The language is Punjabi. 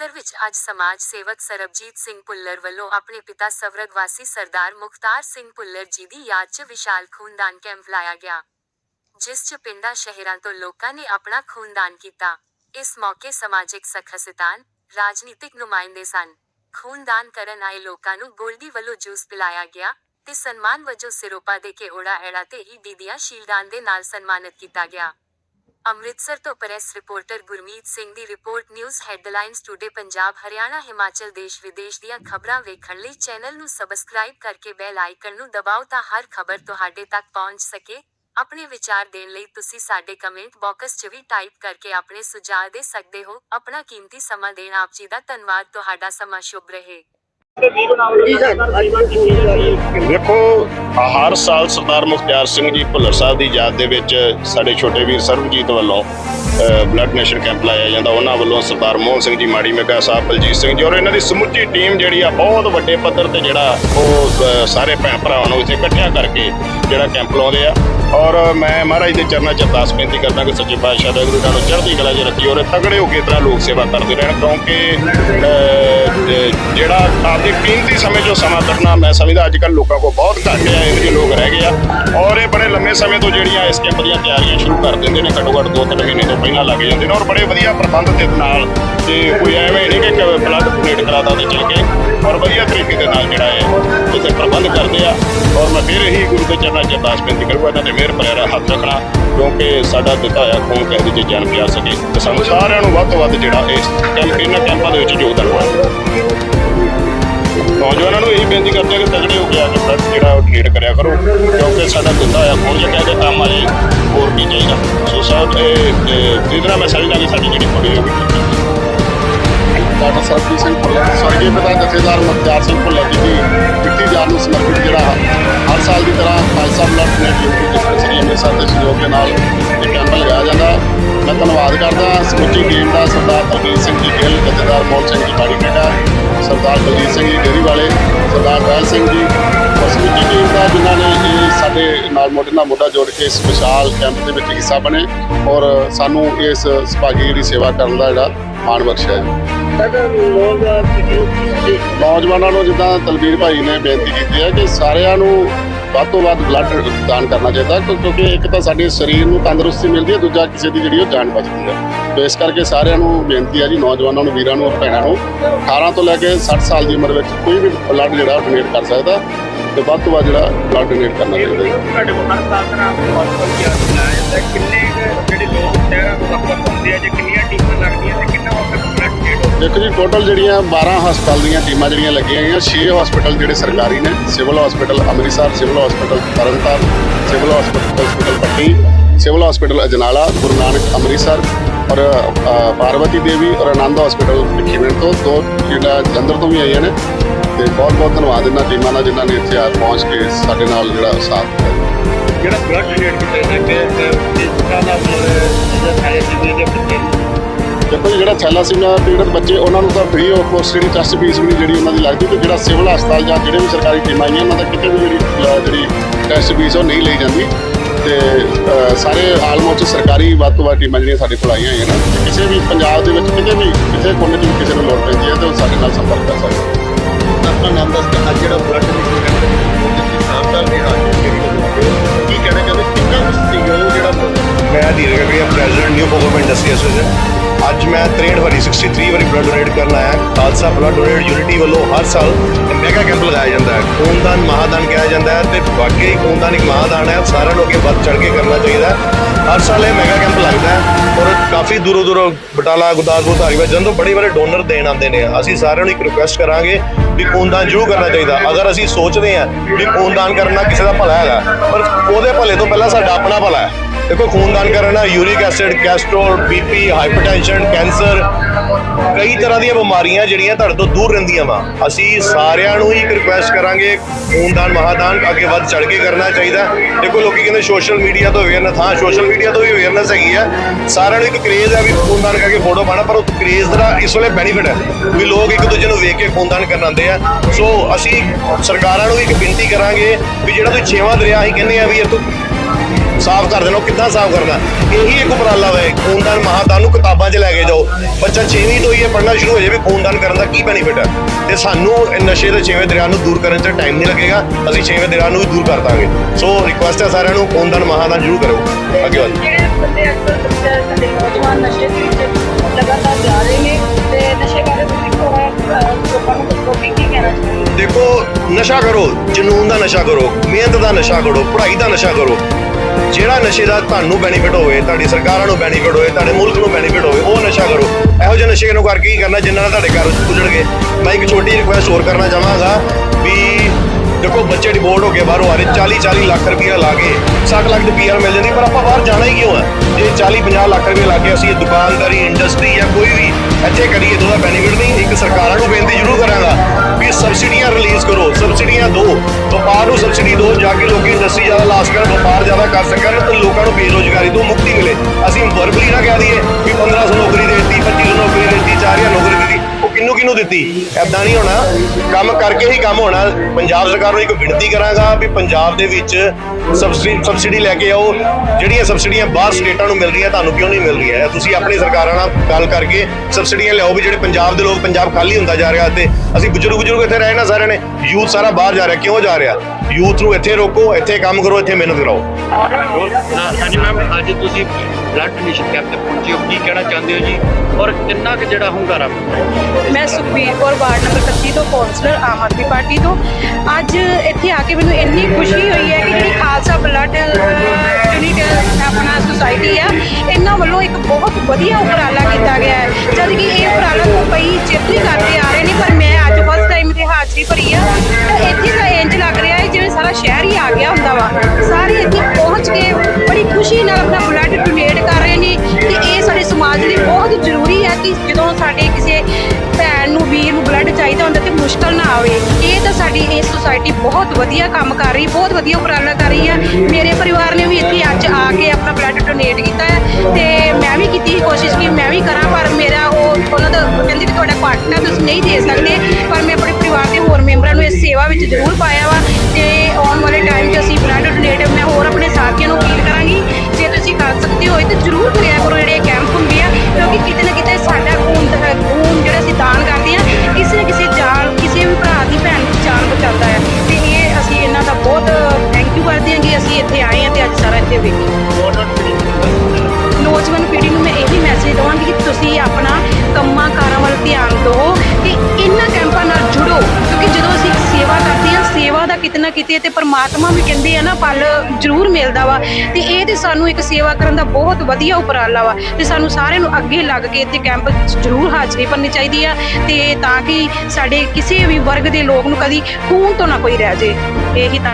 ਅੰਮ੍ਰਿਤਸਰ ਵਿੱਚ ਅੱਜ ਸਮਾਜ ਸੇਵਕ ਸਰਬਜੀਤ ਸਿੰਘ ਪੁੱਲਰ ਵੱਲੋਂ ਆਪਣੇ ਪਿਤਾ ਸਵਰਗ ਵਾਸੀ ਸਰਦਾਰ ਮੁਖਤਾਰ ਸਿੰਘ ਪੁੱਲਰ ਜੀ ਦੀ ਯਾਦ 'ਚ ਵਿਸ਼ਾਲ ਖੂਨਦਾਨ ਕੈਂਪ ਲਾਇਆ ਗਿਆ, ਜਿਸ 'ਚ ਪਿੰਡਾਂ ਸ਼ਹਿਰਾਂ ਤੋਂ ਲੋਕਾਂ ਨੇ ਆਪਣਾ ਖੂਨਦਾਨ ਕੀਤਾ। ਇਸ ਮੌਕੇ ਸਮਾਜਿਕ ਸਖਸਤਾਨ ਰਾਜਨੀਤਿਕ ਨੁਮਾਇੰਦੇ ਸਨ। ਖੂਨਦਾਨ ਕਰਨ ਆਏ ਲੋਕਾਂ ਨੂੰ ਗੋਲਡੀ ਵੱਲੋਂ ਜੂਸ ਪਿਲਾਇਆ ਗਿਆ ਤੇ ਸਨਮਾਨ ਵਜੋਂ ਸਿਰੋਪਾ ਦੇ ਕੇ ਓੜਾ ਐੜਾ ਤੇ ਈਡੀ ਦੀਆਂ ਸ਼ੀਲਦਾਨ ਦੇ ਨਾਲ ਸਨਮਾਨਿਤ ਕੀਤਾ ਗਿਆ। ਅੰਮ੍ਰਿਤਸਰ ਤੋਂ ਪ੍ਰੈਸ ਰਿਪੋਰਟਰ ਗੁਰਮੀਤ ਸਿੰਘ ਦੀ report news headlines today Punjab, Haryana, Himachal ਦੇਸ਼, ਵਿਦੇਸ਼ ਦੀਆਂ ਖਬਰਾਂ ਵੇਖਣ ਲਈ ਚੈਨਲ ਨੂੰ ਸਬਸਕ੍ਰਾਈਬ ਕਰਕੇ ਬੈਲ ਆਈਕਨ ਨੂੰ ਦਬਾਓ ਤਾਂ ਹਰ ਖਬਰ ਤੁਹਾਡੇ ਤੱਕ ਪਹੁੰਚ ਸਕੇ। ਆਪਣੇ ਵਿਚਾਰ ਦੇਣ ਲਈ ਤੁਸੀਂ ਸਾਡੇ ਕਮੈਂਟ ਬਾਕਸ 'ਚ ਵੀ ਟਾਈਪ ਕਰਕੇ ਆਪਣੇ ਸੁਝਾਅ ਦੇ ਸਕਦੇ ਹੋ। ਆਪਣਾ ਕੀਮਤੀ ਸਮਾਂ ਦੇਣ ਆਪ ਜੀ ਦਾ ਧੰਨਵਾਦ। ਤੁਹਾਡਾ ਸਮਾਂ ਸ਼ੁਭ ਰਹੇ। ਵੇਖੋ ਹਰ ਸਾਲ ਸਰਦਾਰ ਮੁਖਤਿਆਰ ਸਿੰਘ ਜੀ ਭੁੱਲਰ ਸਾਹਿਬ ਦੀ ਯਾਦ ਦੇ ਵਿੱਚ ਸਾਡੇ ਛੋਟੇ ਵੀਰ ਸਰਬਜੀਤ ਵੱਲੋਂ ਬਲੱਡ ਡੋਨੇਸ਼ਨ ਕੈਂਪ ਲਾਇਆ ਜਾਂਦਾ। ਉਹਨਾਂ ਵੱਲੋਂ ਸਰਦਾਰ ਮੋਹਨ ਸਿੰਘ ਜੀ, ਮਾੜੀ ਮੇਗਾ ਸਾਹਿਬ, ਬਲਜੀਤ ਸਿੰਘ ਜੀ ਔਰ ਇਹਨਾਂ ਦੀ ਸਮੁੱਚੀ ਟੀਮ ਜਿਹੜੀ ਆ, ਬਹੁਤ ਵੱਡੇ ਪੱਧਰ ਤੇ ਜਿਹੜਾ ਉਹ ਸਾਰੇ ਭੈਣ ਭਰਾਵਾਂ ਨੂੰ ਇੱਥੇ ਇਕੱਠਿਆਂ ਕਰਕੇ ਜਿਹੜਾ ਕੈਂਪ ਲਾਉਂਦੇ ਆ। ਔਰ ਮੈਂ ਮਹਾਰਾਜ ਦੇ ਚਰਨਾਂ 'ਚ ਅਰਦਾਸ ਬੇਨਤੀ ਕਰਦਾ ਕਿ ਸੱਚੇ ਪਾਤਸ਼ਾਹ ਦਾ ਗੁਰੂ ਨੂੰ ਚੜ੍ਹਦੀ ਕਲਾ 'ਚ ਰੱਖੀ ਔਰ ਤਗੜੇ ਹੋ ਕੇ ਤਰ੍ਹਾਂ ਲੋਕ ਸੇਵਾ ਕਰਦੇ ਰਹਿਣ ਕਿਉਂਕਿ ਜਿਹੜਾ ਆਪਦੇ ਕੀਮਤੀ ਸਮੇਂ 'ਚੋਂ ਸਮਾਂ ਕੱਢਣਾ ਮੈਂ ਸਮਝਦਾ ਅੱਜ ਕੱਲ੍ਹ ਲੋਕਾਂ ਕੋਲ ਬਹੁਤ ਘੱਟ ਹੈ। ਇਹੋ ਜਿਹੇ ਲੋਕ ਰਹਿ ਗਏ ਆ। ਔਰ ਇਹ ਬੜੇ ਲੰਮੇ ਸਮੇਂ ਤੋਂ ਜਿਹੜੀਆਂ ਇਸ ਕੈਂਪ ਦੀਆਂ ਤਿਆਰੀਆਂ ਸ਼ੁਰੂ ਕਰ ਦਿੰਦੇ ਨੇ, ਘੱਟੋ ਘੱਟ 2-3 ਮਹੀਨੇ ਤੋਂ ਪਹਿਲਾਂ ਲੱਗ ਜਾਂਦੇ ਨੇ। ਔਰ ਬੜੇ ਵਧੀਆ ਪ੍ਰਬੰਧ ਦੇ ਨਾਲ ਤੇ ਕੋਈ ਐਵੇਂ ਨਹੀਂ ਕਿ ਬਲੱਡ ਡੋਨੇਟ ਕਰਾਦਾ ਤੇ ਚਲ ਕੇ ਔਰ ਵਧੀਆ ਤਰੀਕੇ ਦੇ ਨਾਲ ਜਿਹੜਾ ਹੈ ਇੱਥੇ ਪ੍ਰਬੰਧ ਕਰਦੇ ਆ। ਔਰ ਮੈਂ ਫਿਰ ਇਹੀ ਗੁਰੂ ਦੇ ਚਰਨਾਂ 'ਚ ਅਰਦਾਸ ਬੇਨਤੀ ਕਰੂੰਗਾ, ਇਹਨਾਂ ਤੇ ਮਿਹਰ ਭਰਿਆ ਹੱਥ ਰੱਖਣਾ, ਕਿਉਂਕਿ ਸਾਡਾ ਦਿੱਤਾ ਹੋਇਆ ਖੂਨ ਕਿਸੇ ਦੀ ਜਾਨ ਪਿਆ ਸਕੇ। ਤੇ ਸਾਨੂੰ ਸਾਰਿਆਂ ਨੂੰ ਵੱਧ ਤੋਂ ਵੱਧ ਜਿਹੜਾ ਇਸ ਕੈਂਪ ਇਹਨਾਂ ਕੈਂਪਾਂ ਦੇ ਵਿੱਚ ਯੋਗਦਾਨ ਪਾਉਣਾ ਨੌਜਵਾਨਾਂ ਨੂੰ ਇਹੀ ਬੇਨਤੀ ਕਰਦੇ ਆ ਕਿ ਤਗੜੇ ਹੋ ਕੇ ਆ ਕੇ ਬਲੱਡ ਜਿਹੜਾ ਉਹ ਡੋਨੇਟ ਕਰਿਆ ਕਰੋ ਕਿਉਂਕਿ ਸਾਡਾ ਦਿੱਤਾ ਹੋਇਆ ਖੂਨ ਜਿਹੜਾ ਦੇ ਕੰਮ ਆਏ ਹੋਰ ਕੀ ਚਾਹੀਦਾ। ਸੋ ਸਾਹਿਬ ਇਹ ਜਿਹਦੇ ਨਾਲ ਮੈਂ ਸਮਝਦਾ ਕਿ ਸਾਡੀ ਜਿਹੜੀ ਪੜੀ ਹੋਗੀ ਡਾਕਟਰ ਸਰਬਜੀਤ ਸਿੰਘ ਭੁੱਲਰ ਸਵਰਗੀ ਪਿਤਾ ਜਥੇਦਾਰ ਮੁਖਤਿਆਰ ਸਿੰਘ ਭੁੱਲਰ ਜੀ ਦੀ ਮਿੱਟੀ ਜਾਨ ਨੂੰ ਸਮਰਪਿਤ ਜਿਹੜਾ ਹਰ ਸਾਲ ਦੀ ਤਰ੍ਹਾਂ ਖਾਲਸਾ ਬਲੱਡ ਨੇ ਡਿਊਟੀ ਡਿਸਪੈਂਸਰੀ ਅੰਮ੍ਰਿਤਸਰ ਦੇ ਸਹਿਯੋਗ ਦੇ ਨਾਲ ਇਹ ਕੈਂਪ ਲਗਾਇਆ ਜਾਂਦਾ। ਮੈਂ ਧੰਨਵਾਦ ਕਰਦਾ। ਸਮੁੱਚੀ ਟੀਮ ਦਾ ਸਰਦਾਰ ਤਰਜੀਤ ਸਿੰਘ ਜੀ ਗਿੱਲ, ਜਥੇਦਾਰ ਮੋਹਨ ਸਿੰਘ ਜੀ, ਮਾੜੀ ਕੇਡਾ ਸਰਦਾਰ ਬਲਜੀਤ ਸਿੰਘ ਜੀ ਡੇਰੀ ਵਾਲੇ, ਸਰਦਾਰ ਬੈਲ ਸਿੰਘ ਜੀ ਔਰ ਸਮੁੱਚੀ ਟੀਮ ਦਾ, ਜਿਨ੍ਹਾਂ ਨੇ ਇਹ ਸਾਡੇ ਨਾਲ ਮੋਢੇ ਨਾਲ ਮੋਢਾ ਜੋੜ ਕੇ ਇਸ ਵਿਸ਼ਾਲ ਕੈਂਪ ਦੇ ਵਿੱਚ ਹਿੱਸਾ ਬਣੇ ਔਰ ਸਾਨੂੰ ਇਸ ਸੁਭਾਗੀ ਜਿਹੜੀ ਸੇਵਾ ਕਰਨ ਦਾ ਜਿਹੜਾ ਮਾਣ ਬਖਸ਼ਿਆ ਜੀ। ਨੌਜਵਾਨਾਂ ਨੂੰ ਜਿੱਦਾਂ ਤਲਵੀਰ ਭਾਈ ਨੇ ਬੇਨਤੀ ਕੀਤੀ ਹੈ ਕਿ ਸਾਰਿਆਂ ਨੂੰ ਵੱਧ ਤੋਂ ਵੱਧ ਬਲੱਡ ਦਾਨ ਕਰਨਾ ਚਾਹੀਦਾ ਕਿਉਂਕਿ ਇੱਕ ਤਾਂ ਸਾਡੇ ਸਰੀਰ ਨੂੰ ਤੰਦਰੁਸਤੀ ਮਿਲਦੀ ਹੈ, ਦੂਜਾ ਕਿਸੇ ਦੀ ਜਿਹੜੀ ਉਹ ਜਾਨ ਬਚਦੀ ਹੈ। ਤੇ ਇਸ ਕਰਕੇ ਸਾਰਿਆਂ ਨੂੰ ਬੇਨਤੀ ਹੈ ਜੀ, ਨੌਜਵਾਨਾਂ ਨੂੰ, ਵੀਰਾਂ ਨੂੰ ਔਰ ਭੈਣਾਂ ਨੂੰ 18 ਤੋਂ ਲੈ ਕੇ 60 ਸਾਲ ਦੀ ਉਮਰ ਵਿੱਚ ਕੋਈ ਵੀ ਬਲੱਡ ਜਿਹੜਾ ਡੋਨੇਟ ਕਰ ਸਕਦਾ ਤੇ ਵੱਧ ਤੋਂ ਵੱਧ ਜਿਹੜਾ ਬਲੱਡ ਡੋਨੇਟ ਕਰਨਾ ਚਾਹੀਦਾ ਤੁਹਾਡੇ ਕੋਲ ਹਰ ਸਾਲ ਤਰ੍ਹਾਂ ਹਸਪਤਾਲ ਕੀ ਲਾਇਆ ਜਾਂਦਾ ਕਿੰਨੇ ਜਿਹੜੇ ਲੋਕ ਸ਼ਹਿਰਾਂ ਤੋਂ ਸਫਰ ਹੁੰਦੇ ਆ, ਜਾਂ ਕਿੰਨੀਆਂ ਟੀਮਾਂ ਲੱਗਦੀਆਂ ਤੇ ਕਿੰਨਾ ਵਕਤ ਦੇਖੋ ਜੀ ਟੋਟਲ ਜਿਹੜੀਆਂ 12 ਹਸਪਤਾਲ ਦੀਆਂ ਟੀਮਾਂ ਜਿਹੜੀਆਂ ਲੱਗੀਆਂ ਹੋਈਆਂ 6 ਹਸਪਤਾਲ ਜਿਹੜੇ ਸਰਕਾਰੀ ਨੇ ਸਿਵਲ ਹਸਪਤਾਲ ਅੰਮ੍ਰਿਤਸਰ ਸਿਵਲ ਹਸਪਤਾਲ ਤਰਨਤਾਰਨ ਸਿਵਲ ਹਸਪਤਾਲ ਹਸਪਤਾਲ ਪੱਟੀ ਸਿਵਲ ਹਸਪਤਾਲ ਅਜਨਾਲਾ, ਗੁਰੂ ਨਾਨਕ ਅੰਮ੍ਰਿਤਸਰ ਔਰ ਪਾਰਵਤੀ ਦੇਵੀ ਔਰ ਆਨੰਦ ਹਸਪਤਾਲ ਭਿੱਖੀਵਿੰਡ ਤੋਂ ਦੋ ਜਿਹੜਾ ਜਲੰਧਰ ਤੋਂ ਵੀ ਆਈਆਂ ਨੇ। ਤੇ ਬਹੁਤ ਬਹੁਤ ਧੰਨਵਾਦ ਇਹਨਾਂ ਟੀਮਾਂ ਦਾ ਜਿਨ੍ਹਾਂ ਨੇ ਇੱਥੇ ਆ ਪਹੁੰਚ ਕੇ ਸਾਡੇ ਨਾਲ ਜਿਹੜਾ ਸਾਥ ਦਿੱਤਾ। ਜਿਹੜਾ ਬਲੱਡ ਡੋਨੇਟ ਕੀਤਾ ਜਾਂਦਾ ਕਿ ਇਸ ਤਰ੍ਹਾਂ ਦਾ ਮਤਲਬ ਜਿਹੜਾ ਸਾਰੇ ਜਿੰਨੇ ਦੇਖੋ ਜੀ ਜਿਹੜਾ ਥੈਲਾਸੀਮੀਆ ਪੀੜਤ ਬੱਚੇ ਉਹਨਾਂ ਨੂੰ ਤਾਂ ਫ੍ਰੀ ਆਫ ਕੋਸਟ ਜਿਹੜੀ ਟੈਸਟ ਫੀਸ ਵੀ ਨਹੀਂ ਜਿਹੜੀ ਉਹਨਾਂ ਦੀ ਲੱਗਦੀ ਤੇ ਜਿਹੜਾ ਸਿਵਲ ਹਸਪਤਾਲ ਜਾਂ ਜਿਹੜੇ ਵੀ ਸਰਕਾਰੀ ਟੀਮਾਂ ਆਈਆਂ ਉਹਨਾਂ ਦਾ ਕਿਤੇ ਵੀ ਜਿਹੜੀ ਜਿਹੜੀ ਟੈਸਟ ਫੀਸ ਉਹ ਨਹੀਂ ਲਈ ਜਾਂਦੀ। ਤੇ ਸਾਰੇ ਆਲਮੋਸਟ ਸਰਕਾਰੀ ਵੱਧ ਤੋਂ ਵੱਧ ਟੀਮਾਂ ਜਿਹੜੀਆਂ ਸਾਡੇ ਕੋਲ ਆਈਆਂ ਹੋਈਆਂ ਨੇ। ਕਿਸੇ ਵੀ ਪੰਜਾਬ ਦੇ ਵਿੱਚ ਕਿਤੇ ਵੀ ਕਿਸੇ ਕੋਨੇ 'ਚ ਵੀ ਕਿਸੇ ਨੂੰ ਲੋੜ ਪੈਂਦੀ ਹੈ ਤੇ ਉਹ ਸਾਡੇ ਨਾਲ ਸੰਪਰਕ ਕਰ ਸਕਦੇ ਆਪਣਾ ਨਾਮ ਦੱਸ ਕੇ ਅੱਜ ਜਿਹੜਾ ਬਲੱਡ ਡੋਨੇਟ ਕਰਦੇ ਨੇ ਸਾਹਮਣੇ ਦੇ ਹਾਜ਼ਰ ਕੀ ਕਹਿਣਾ ਚਾਹੁੰਦੇ ਕਿੰਨਾ ਕੁ ਸਹਿਯੋਗ ਜਿਹੜਾ ਮੈਂ Dheeraj Gagaria president new pigment industry association ਅੱਜ ਮੈਂ 63 ਵਾਰੀ 63 ਵਾਰੀ ਬਲੱਡ ਡੋਨੇਟ ਕਰਨ ਆਇਆ। ਖਾਲਸਾ ਬਲੱਡ ਡੋਨੇਟ ਯੂਨਿਟੀ ਵੱਲੋਂ ਹਰ ਸਾਲ ਮੈਗਾ ਕੈਂਪ ਲਗਾਇਆ ਜਾਂਦਾ ਹੈ। ਖੂਨਦਾਨ ਮਹਾਦਾਨ ਕਿਹਾ ਜਾਂਦਾ ਹੈ ਤੇ ਵਾਕਈ ਖੂਨਦਾਨ ਇੱਕ ਮਹਾਦਾਨ ਹੈ। ਸਾਰਿਆਂ ਨੂੰ ਅੱਗੇ ਵੱਧ ਚੜ ਕੇ ਕਰਨਾ ਚਾਹੀਦਾ ਹਰ ਸਾਲ ਇਹ ਮੈਗਾ ਕੈਂਪ ਲੱਗਦਾ ਹੈ ਔਰ ਕਾਫੀ ਦੂਰੋਂ ਦੂਰੋਂ ਬਟਾਲਾ, ਗੁਰਦਾਸਪੁਰ, ਧਾਰੀਵਾਲ ਜਦੋਂ ਬੜੇ ਬੜੇ ਡੋਨਰ ਦੇਣ ਆਉਂਦੇ ਨੇ, ਅਸੀਂ ਸਾਰਿਆਂ ਨੂੰ ਇੱਕ ਰਿਕੁਐਸਟ ਕਰਾਂਗੇ ਵੀ ਖੂਨਦਾਨ ਜ਼ਰੂਰ ਕਰਨਾ ਚਾਹੀਦਾ। ਅਗਰ ਅਸੀਂ ਸੋਚਦੇ ਹਾਂ ਵੀ ਖੂਨਦਾਨ ਕਰਨਾ ਕਿਸੇ ਦਾ ਭਲਾ ਹੈਗਾ, ਪਰ ਉਹਦੇ ਭਲੇ ਤੋਂ ਪਹਿਲਾਂ ਸਾਡਾ ਆਪਣਾ ਭਲਾ ਹੈ। ਦੇਖੋ, ਖੂਨਦਾਨ ਕਰਨ ਨਾਲ uric acid, cholesterol BP hypertension, cancer, ਕਈ ਤਰ੍ਹਾਂ ਦੀਆਂ ਬਿਮਾਰੀਆਂ ਜਿਹੜੀਆਂ ਤੁਹਾਡੇ ਤੋਂ ਦੂਰ ਰਹਿੰਦੀਆਂ ਵਾ। ਅਸੀਂ ਸਾਰਿਆਂ ਨੂੰ ਹੀ ਇੱਕ ਰਿਕੁਐਸਟ ਕਰਾਂਗੇ, ਖੂਨਦਾਨ, ਮਹਾਦਾਨ, ਅੱਗੇ ਵੱਧ ਚੜ ਕੇ ਕਰਨਾ ਚਾਹੀਦਾ। ਦੇਖੋ, ਲੋਕੀ ਕਹਿੰਦੇ ਸੋਸ਼ਲ ਮੀਡੀਆ ਤੋਂ ਅਵੇਅਰਨੈਸ ਹਾਂ ਸੋਸ਼ਲ ਮੀਡੀਆ ਤੋਂ ਵੀ ਅਵੇਅਰਨੈਸ ਹੈਗੀ ਆ ਸਾਰਿਆਂ ਨੂੰ ਇੱਕ ਕਰੇਜ਼ ਆ ਵੀ ਖੂਨਦਾਨ ਕਰਕੇ ਫੋਟੋ ਪਾਣਾ ਪਰ ਉਹ ਕਰੇਜ਼ ਦਾ ਇਸ ਵੇਲੇ ਬੈਨੀਫਿਟ ਹੈ ਵੀ ਲੋਕ ਇੱਕ ਦੂਜੇ ਨੂੰ ਵੇਖ ਕੇ ਖੂਨਦਾਨ ਕਰਨ ਆਉਂਦੇ ਆ। ਸੋ ਅਸੀਂ ਸਰਕਾਰਾਂ ਨੂੰ ਵੀ ਇੱਕ ਬੇਨਤੀ ਕਰਾਂਗੇ ਵੀ ਜਿਹੜਾ ਤੁਸੀਂ ਛੇਵਾਂ ਦਰਿਆ ਅਸੀਂ ਕਹਿੰਦੇ ਆ ਵੀ ਇਹ ਤੋਂ ਸਾਫ਼ ਕਰ ਦੇਣਾ ਕਿੱਦਾਂ ਸਾਫ਼ ਕਰਨਾ? ਇਹੀ ਇੱਕ ਉਪਰਾਲਾ ਵੇ ਖੂਨਦਾਨ ਮਹਾਦਾਨ ਨੂੰ ਕਿਤਾਬਾਂ 'ਚ ਲੈ ਕੇ ਜਾਓ। ਬੱਚਾ 6ਵੀਂ ਤੋਂ ਹੀ ਇਹ ਪੜ੍ਹਨਾ ਸ਼ੁਰੂ ਹੋ ਜਾਵੇ ਖੂਨਦਾਨ ਕਰਨ ਦਾ ਕੀ ਬੈਨੀਫਿਟ ਹੈ ਤੇ ਸਾਨੂੰ ਨਸ਼ੇ ਦੇ ਛੇਵੇਂ ਦਰਿਆ ਨੂੰ ਦੂਰ ਕਰਨ 'ਚ ਟਾਈਮ ਨਹੀਂ ਲੱਗੇਗਾ ਅਸੀਂ ਛੇਵੇਂ ਦਰਿਆ ਨੂੰ ਵੀ ਦੂਰ ਕਰ ਦਾਂਗੇ। ਸੋ ਰਿਕੁਐਸਟ ਹੈ ਸਾਰਿਆਂ ਨੂੰ ਖੂਨਦਾਨ ਮਹਾਦਾਨ ਜ਼ਰੂਰ ਕਰੋ ਅੱਗੇ ਵਧੋ। ਜਿਹੜੇ ਬੰਦੇ ਅਕਸਰ ਬੱਚੇ ਸਾਡੇ ਨੌਜਵਾਨ ਨਸ਼ੇ ਦੇ ਵਿੱਚ ਲਗਾਤਾਰ ਜਾ ਰਹੇ ਨੇ ਤੇ ਨਸ਼ੇ ਬਾਰੇ ਤੁਸੀਂ ਥੋੜਾ ਲੋਕਾਂ ਨੂੰ ਦੱਸੋ ਕਿ ਕੀ ਕਹਿਣਾ ਚਾਹੁੰਦੇ ਹੋ? ਦੇਖੋ ਨਸ਼ਾ ਕਰੋ ਜਨੂਨ ਦਾ ਨਸ਼ਾ ਕਰੋ ਮਿਹਨਤ ਦਾ ਨਸ਼ਾ ਕਰੋ ਪੜ੍ਹਾਈ ਦਾ ਨਸ਼ਾ ਕਰੋ। ਜਿਹੜਾ ਨਸ਼ੇ ਦਾ ਤੁਹਾਨੂੰ ਬੈਨੀਫਿਟ ਹੋਵੇ, ਤੁਹਾਡੀ ਸਰਕਾਰਾਂ ਨੂੰ ਬੈਨੀਫਿਟ ਹੋਵੇ, ਤੁਹਾਡੇ ਮੁਲਕ ਨੂੰ ਬੈਨੀਫਿਟ ਹੋਵੇ, ਉਹ ਨਸ਼ਾ ਕਰੋ। ਇਹੋ ਜਿਹੇ ਨਸ਼ੇ ਨੂੰ ਕਰਕੇ ਕੀ ਕਰਨਾ ਜਿੰਨਾਂ ਨਾਲ ਤੁਹਾਡੇ ਘਰ ਉਜੜਗੇ ਮੈਂ ਇੱਕ ਛੋਟੀ ਰਿਕੁਐਸਟ ਹੋਰ ਕਰਨਾ ਚਾਹਾਂਗਾ ਵੀ ਦੇਖੋ ਬੱਚੇ ਡਿਵੋਰਟ ਹੋ ਕੇ ਬਾਹਰੋਂ ਆ ਰਹੇ 40 40 ਲੱਖ ਰੁਪਈਆ ਲਾ ਕੇ 60 ਲੱਖ ਦੀ ਪੀਆਰ ਮਿਲ ਜਾਂਦੀ ਪਰ ਆਪਾਂ ਬਾਹਰ ਜਾਣਾ ਹੀ ਕਿਉਂ ਹੈ ਜੇ 40 50 ਲੱਖ ਰੁਪਏ ਲਾ ਕੇ ਅਸੀਂ ਦੁਕਾਨਦਾਰੀ ਇੰਡਸਟਰੀ ਜਾਂ ਕੋਈ ਵੀ ਇੱਥੇ ਕਰੀਏ, ਤਾਂ ਉਹਦਾ ਬੈਨੀਫਿਟ ਨਹੀਂ, ਇੱਕ ਸਰਕਾਰਾਂ ਨੂੰ ਬੇਨਤੀ ਜ਼ਰੂਰ ਕਰਾਂਗਾ ਵੀ ਸਬਸਿਡੀਆਂ ਰਿਲੀਜ਼ ਕਰੋ ਸਬਸਿਡੀਆਂ ਦਿਓ ਵਪਾਰ ਨੂੰ ਸਬਸਿਡੀ ਦਿਓ ਜਾ ਕੇ ਲੋਕੀ ਇੰਡਸਟਰੀ ਜ਼ਿਆਦਾ ਲਾਸ ਕਰਨ ਵਪਾਰ ਜ਼ਿਆਦਾ ਕਰ ਸਕਣ, ਤੇ ਲੋਕਾਂ ਨੂੰ ਬੇਰੋਜ਼ਗਾਰੀ ਤੋਂ ਮੁਕਤੀ ਮਿਲੇ। ਅਸੀਂ ਵਰਬਲੀ ਨਾ ਕਹਿ ਦਈਏ ਵੀ 1500 ਨੌਕਰੀ ਦੇ ਦਿੱਤੀ 2500 ਨੌਕਰੀ ਦੇ ਦਿੱਤੀ 4000 ਨੌਕਰੀ ਦੇ ਦਿੱਤੀ। ਉਹ ਕਿੰਨੂੰ ਕਿੰਨੂੰ ਦਿੱਤੀ? ਐਦਾਂ ਨਹੀਂ ਹੋਣਾ। ਕੰਮ ਕਰਕੇ ਹੀ ਕੰਮ ਹੋਣਾ। ਪੰਜਾਬ ਸਰਕਾਰ ਨੂੰ ਇੱਕ ਬੇਨਤੀ ਕਰਾਂਗਾ ਵੀ ਪੰਜਾਬ ਦੇ ਵਿੱਚ ਸਬਸਿਡੀ ਸਬਸਿਡੀ ਲੈ ਕੇ ਆਓ। ਜਿਹੜੀਆਂ ਸਬਸਿਡੀਆਂ ਬਾਹਰ ਸਟੇਟਾਂ ਨੂੰ ਮਿਲ ਰਹੀਆਂ, ਤੁਹਾਨੂੰ ਕਿਉਂ ਨਹੀਂ ਮਿਲ ਰਹੀਆਂ? ਇਹ ਤੁਸੀਂ ਆਪਣੀ ਸਰਕਾਰਾਂ ਨਾਲ ਗੱਲ ਕਰਕੇ ਸਬਸਿਡੀਆਂ ਲਿਆਓ ਵੀ ਜਿਹੜੇ ਪੰਜਾਬ ਦੇ ਲੋਕ ਪੰਜਾਬ ਖਾਲੀ ਹੁੰਦਾ ਜਾ ਰਿਹਾ ਤੇ ਅਸੀਂ ਬਜ਼ੁਰਗ ਬਜ਼ੁਰਗ ਇੱਥੇ ਰਹੇ ਨਾ ਸਾਰਿਆਂ ਨੇ। ਯੂਥ ਸਾਰਾ ਬਾਹਰ ਜਾ ਰਿਹਾ। ਕਿਉਂ ਜਾ ਰਿਹਾ? ਯੂਥ ਨੂੰ ਇੱਥੇ ਰੋਕੋ ਇੱਥੇ ਕੰਮ ਕਰੋ ਇੱਥੇ ਮਿਹਨਤ ਕਰਾਓ ਹਾਂਜੀ ਮੈਮ ਅੱਜ ਤੁਸੀਂ ਬਲੱਡ ਡੋਨੇਸ਼ਨ ਕੈਂਪ ਤੇ ਪਹੁੰਚੇ ਹੋ। ਕੀ ਕਹਿਣਾ ਚਾਹੁੰਦੇ ਹੋ ਜੀ? ਔਰ ਕਿੰਨਾ ਕੁ ਜਿਹੜਾ ਹੁੰਗਾਰਾ? ਮੈਂ ਸੁਖਬੀਰ ਕੌਰ ਵਾਰਡ ਨੰਬਰ 31 ਤੋਂ ਕੌਂਸਲਰ ਆਮ ਆਦਮੀ ਪਾਰਟੀ ਤੋਂ। ਅੱਜ ਇੱਥੇ ਆ ਕੇ ਮੈਨੂੰ ਇੰਨੀ ਖੁਸ਼ੀ ਹੋਈ ਹੈ ਕਿ ਜਿਹੜੀ ਖਾਲਸਾ ਬਲੱਡ ਯੂਨਿਟ ਆਪਣਾ ਸੁਸਾਇਟੀ ਆ ਇਹਨਾਂ ਵੱਲੋਂ ਇੱਕ ਬਹੁਤ ਵਧੀਆ ਉਪਰਾਲਾ ਕੀਤਾ ਗਿਆ ਹੈ। ਜਦ ਕਿ ਇਹ ਉਪਰਾਲਾ ਤੋਂ ਕਈ ਚਿਰ ਕਰਦੇ ਆ ਰਹੇ ਨੇ ਪਰ ਮੈਂ ਅੱਜ ਫਸਟ ਟਾਈਮ ਤੇ ਹਾਜ਼ਰੀ ਭਰੀ ਆ। ਤਾਂ ਇੱਥੇ ਸਾਡੀ ਇਹ ਸੁਸਾਇਟੀ ਬਹੁਤ ਵਧੀਆ ਕੰਮ ਕਰ ਰਹੀ, ਬਹੁਤ ਵਧੀਆ ਉਪਰਾਲਾ ਕਰ ਰਹੀ ਹੈ। ਮੇਰੇ ਪਰਿਵਾਰ ਨੇ ਵੀ ਇੱਥੇ ਅੱਜ ਆ ਕੇ ਆਪਣਾ ਬਲੱਡ ਡੋਨੇਟ ਕੀਤਾ ਹੈ ਤੇ ਮੈਂ ਵੀ ਕੀਤੀ ਕੋਸ਼ਿਸ਼ ਕਿ ਮੈਂ ਵੀ ਕਰਾਂ, ਪਰ ਮੇਰਾ ਉਹ ਉਹਨਾਂ ਦਾ ਕਹਿੰਦੇ ਕਿ ਤੁਹਾਡਾ ਘੱਟ ਤੁਸੀਂ ਨਹੀਂ ਦੇ ਸਕਦੇ, ਪਰ ਮੈਂ ਆਪਣੇ ਪਰਿਵਾਰ ਦੇ ਹੋਰ ਮੈਂਬਰਾਂ ਨੂੰ ਇਸ ਸੇਵਾ ਵਿੱਚ ਜ਼ਰੂਰ ਪਾਇਆ ਵਾ ਤੇ ਕਿਤੇ ਨਾ ਕਿਤੇ ਤੇ ਪਰਮਾਤਮਾ ਵੀ ਕਹਿੰਦੇ ਆ ਨਾ, ਫਲ ਜ਼ਰੂਰ ਮਿਲਦਾ ਵਾ। ਤੇ ਇਹ ਤੇ ਸਾਨੂੰ ਇੱਕ ਸੇਵਾ ਕਰਨ ਦਾ ਬਹੁਤ ਵਧੀਆ ਉਪਰਾਲਾ ਵਾ। ਤੇ ਸਾਨੂੰ ਸਾਰਿਆਂ ਨੂੰ ਅੱਗੇ ਲੱਗ ਕੇ ਇੱਥੇ ਕੈਂਪ ਜ਼ਰੂਰ ਹਾਜ਼ਰੀ ਭਰਨੀ ਚਾਹੀਦੀ ਆ। ਤੇ ਤਾਂ ਕਿ ਸਾਡੇ ਕਿਸੇ ਵੀ ਵਰਗ ਦੇ ਲੋਕ ਨੂੰ ਕਦੀ ਖੂਨ ਤੋਂ ਨਾ ਕੋਈ ਰਹਿ ਜੇ ਇਹੀ ਤਾਂ